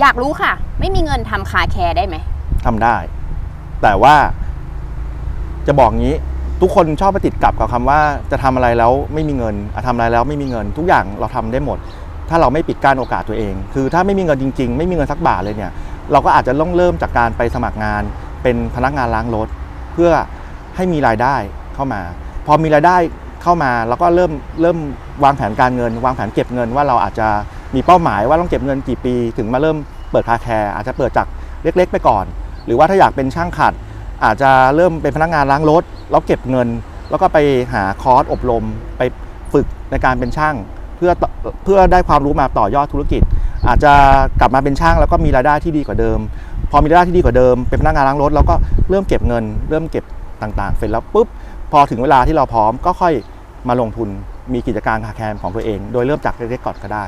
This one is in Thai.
อยากรู้ค่ะ ไม่มีเงินทำคาแคร์ได้ไหมทำได้ แต่ว่าจะบอกงี้ ทุกคนชอบไปติดกับกับคำว่าจะทำอะไรแล้วไม่มีเงินอะทำอะไรแล้วไม่มีเงิน ทุกอย่างเราทำได้หมด ถ้าเราไม่ปิดกั้นโอกาสตัวเอง คือถ้าไม่มีเงินจริง ๆ ไม่มีเงินสักบาทเลยเนี่ย เราก็อาจจะต้องเริ่มจากการไปสมัครงาน เป็นพนักงานล้างรถ เพื่อให้มีรายได้เข้ามา พอมีรายได้เข้ามาเราก็เริ่มเริ่มวางแผนการเงิน วางแผนเก็บเงินว่าเราอาจจะ มีเป้าหมายว่าต้องเก็บเงินกี่ปี ถึงมาเริ่มเปิดคาแคร์อาจจะเปิดจากเล็กๆ ไปก่อน หรือว่าถ้าอยากเป็นช่างขัด อาจจะเริ่มเป็นพนักงานล้างรถแล้วเก็บเงิน แล้วก็ไปหาคอร์สอบรม ไปฝึกในการเป็นช่าง เพื่อเพื่อได้ความรู้มาต่อยอดธุรกิจ อาจจะกลับมาเป็นช่างแล้วก็มีรายได้ที่ดีกว่าเดิม พอมีรายได้ที่ดีกว่าเดิมเป็นพนักงานล้างรถแล้วก็เริ่มเก็บเงิน เริ่มเก็บต่างๆเสร็จแล้วปุ๊บพอถึงเวลาที่เราพร้อมก็ค่อยมาลงทุนมีกิจการคาแคร์ของตัวเอง โดยเริ่มจากเล็กๆก่อนก็ได้